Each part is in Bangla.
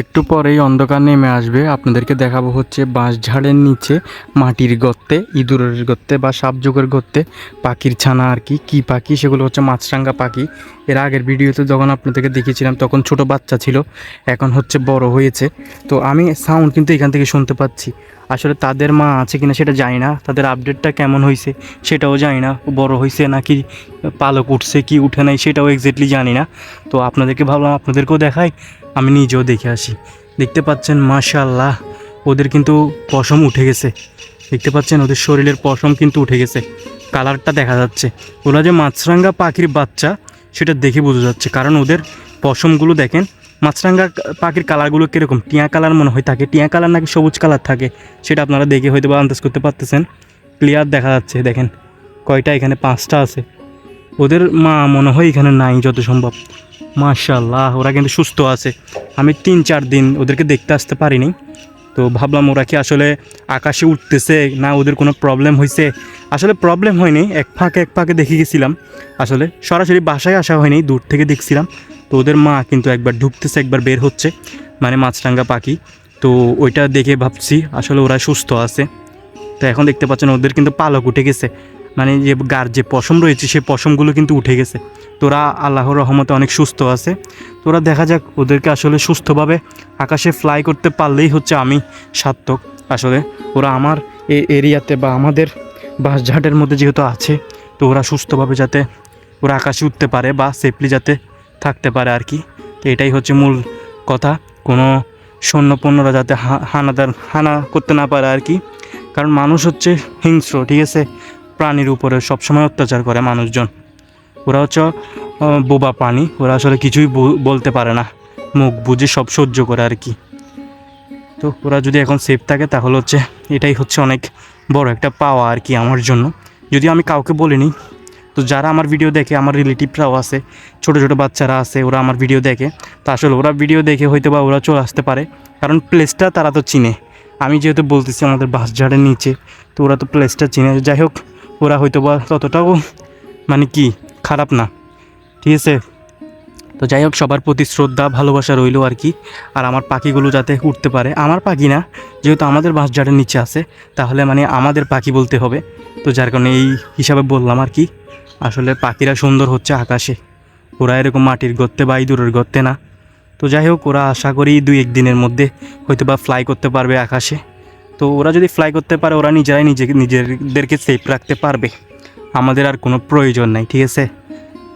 একটু পরেই অন্ধকার নেমে আসবে। আপনাদেরকে দেখাবো হচ্ছে বাঁশঝাড়ের নিচে মাটির গর্তে, ইঁদুরের গর্তে বা সাপযোগের গর্তে পাখির ছানা আর কি, কী পাখি? সেগুলো হচ্ছে মাছরাঙ্গা পাখি। এর আগের ভিডিওতে যখন আপনাদেরকে দেখিয়েছিলাম, তখন ছোট বাচ্চা ছিল, এখন হচ্ছে বড় হয়েছে। তো আমি সাউন্ড কিন্তু এখান থেকে শুনতে পাচ্ছি। আসলে তাদের মা আছে কিনা সেটা জানি না। তাদের আপডেটটা কেমন হয়েছে সেটাও জানি না। বড় হয়েছে নাকি, পালক উঠছে, কি উঠে নাই সেটাও এক্স্যাক্টলি জানি না। তো আপনাদেরকে ভাবলাম আপনাদেরকেও দেখাই। আমি নিজেও দেখে আসি। দেখতে পাচ্ছেন মাশাল্লাহ ওদের কিন্তু পশম উঠে গেছে। দেখতে পাচ্ছেন, ওদের শরীরের পশম কিন্তু উঠে গেছে। কালারটা দেখা যাচ্ছে। ওরা যে মাছরাঙ্গা পাখির বাচ্চা, সেটা দেখে বোঝা যাচ্ছে। কারণ ওদের পশমগুলো দেখেন, মাছরাঙ্গা পাখির কালারগুলো কীরকম? টিয়া কালার মনে হয় থাকে। টিয়া কালার নাকি সবুজ কালার থাকে, সেটা আপনারা দেখে হয়তো বা আন্দাজ করতে পারতেছেন। ক্লিয়ার দেখা যাচ্ছে, দেখেন। কয়টা? এখানে পাঁচটা আছে। ওদের মা মনে হয় এখানে নাই যত সম্ভব। মাশাল্লাহ ওরা কিন্তু সুস্থ আছে। আমি তিন, চার দিন ওদেরকে দেখতে আসতে পারিনি। তো ভাবলাম ওরা কি আসলে আকাশে উঠতেছে না ওদের কোনো প্রবলেম হয়েছে আসলে প্রবলেম হয়নি, এক ফাঁকে এক ফাঁকে দেখে গেছিলাম। আসলে সরাসরি বাসায় আসা হয়নি, দূর থেকে দেখছিলাম। তো ওদের মা কিন্তু একবার ঢুকতেছে, একবার বের হচ্ছে মানে মাছরাঙ্গা পাখি। তো ওইটা দেখে ভাবছি, আসলে ওরা সুস্থ আছে। তো এখন দেখতে পাচ্ছেন ওদের কিন্তু পালক উঠে গেছে। মানে যে গার যে পশম রয়েছে সেই পশমগুলো কিন্তু উঠে গেছে। তোরা আল্লাহর রহমতে অনেক সুস্থ আছে। তোরা দেখা যাক, ওদেরকে আসলে সুস্থভাবে আকাশে ফ্লাই করতে পারলেই হচ্ছে আমি সার্থক। আসলে ওরা আমার এই এরিয়াতে বা আমাদের বাসঝাটের মধ্যে যেহেতু আছে, তো ওরা সুস্থভাবে যাতে ওরা আকাশে উঠতে পারে বা সেফলি যাতে থাকতে পারে আর কি। তো এটাই হচ্ছে মূল কথা। কোনো সৈন্যপণ্যরা যাতে হানাদার, হানা করতে না পারে আর কি। কারণ মানুষ হচ্ছে হিংস্র, ঠিক আছে? প্রাণীর উপরে সবসময় অত্যাচার করে মানুষজন। ওরা হচ্ছে বোবা প্রাণী। ওরা আসলে কিছুই বল- বলতে পারে না। মুখ বুঝে সব সহ্য করে আর কি। তো ওরা যদি এখন সেফ থাকে, তাহলে হচ্ছে এটাই হচ্ছে অনেক বড় একটা পাওয়া আর কি আমার জন্য। যদি আমি কাউকে বলিনি, তো যারা আমার ভিডিও দেখে, আমার রিলেটিভরাও আছে, ছোটো ছোটো বাচ্চারা আছে, ওরা আমার ভিডিও দেখে, তো আসলে ওরা ভিডিও দেখে হয়তো বা ওরা চলে আসতে পারে। কারণ প্লেসটা তারা তো চিনে। আমি যেহেতু বলতেছি আমাদের বাসঝাড়ের নিচে, তো ওরা তো প্লেসটা চিনে। যাই হোক ওরা হয়তো বা ততটাও মানে কি খারাপ না। ঠিক আছে? তো যাই হোক, সবার প্রতি শ্রদ্ধা, ভালোবাসা রইল আর কি। আর আমার পাখিগুলো যাতে উঠতে পারে। আমার পাখি না, যেহেতু আমাদের বাসঝাড়ের নিচে আছে, তাহলে মানে আমাদের পাখি বলতে হবে। তো যার কারণে এই হিসাবে বললাম আর কি, আসলে পাখিরা সুন্দর হচ্ছে আকাশে। ওরা এরকম মাটির গর্তে বা ইঁদুরের গর্তে না। তো যাই হোক, ওরা আশা করি দুই এক দিনের মধ্যে হয়তো বা ফ্লাই করতে পারবে আকাশে। তো ওরা যদি ফ্লাই করতে পারে, ওরা নিজেরাই নিজে, নিজেদেরকে সেফ রাখতে পারবে। আমাদের আর কোনো প্রয়োজন নাই, ঠিক আছে?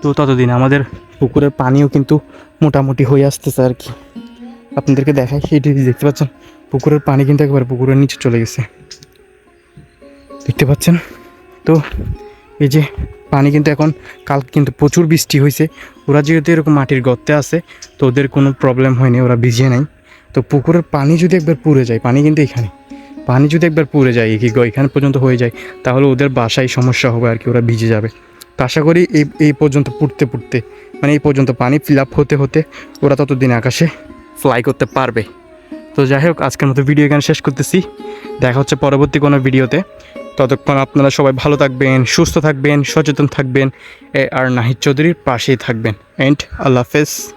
তো ততদিন আমাদের পুকুরের পানিও কিন্তু মোটামুটি হয়ে আসতেছে আর কি। আপনাদেরকে দেখাই এটি দেখতে পাচ্ছেন, পুকুরের পানি কিন্তু একবার পুকুরের নিচে চলে গেছে। দেখতে পাচ্ছেন? তো এই যে পানি কিন্তু এখন, কাল কিন্তু প্রচুর বৃষ্টি হয়েছে। ওরা যেহেতু এরকম মাটির গর্তে আছে, তো ওদের কোনো প্রবলেম হয়নি, ওরা ভিজে নাই। তো পুকুরের পানি যদি একবার পুড়ে যায়, পানি কিন্তু এখানে। পানি যদি একবার পুড়ে যায় কি গো এখানে পর্যন্ত হয়ে যায়, তাহলে ওদের বাসায় সমস্যা হবে আর কি, ওরা ভিজে যাবে। তো আশা করি এই এই পর্যন্ত পুড়তে পুড়তে মানে এই পর্যন্ত পানি ফিল আপ হতে হতে ওরা ততদিন আকাশে ফ্লাই করতে পারবে। তো যাই হোক, আজকের মতো ভিডিও এখানে শেষ করতেছি। দেখা হচ্ছে পরবর্তী কোনো ভিডিওতে। ততক্ষণ আপনারা সবাই ভালো থাকবেন, সুস্থ থাকবেন, সচেতন থাকবেন আর নাহিদ চৌধুরীর পাশেই থাকবেন। এন্ড আল্লাহ হাফেজ।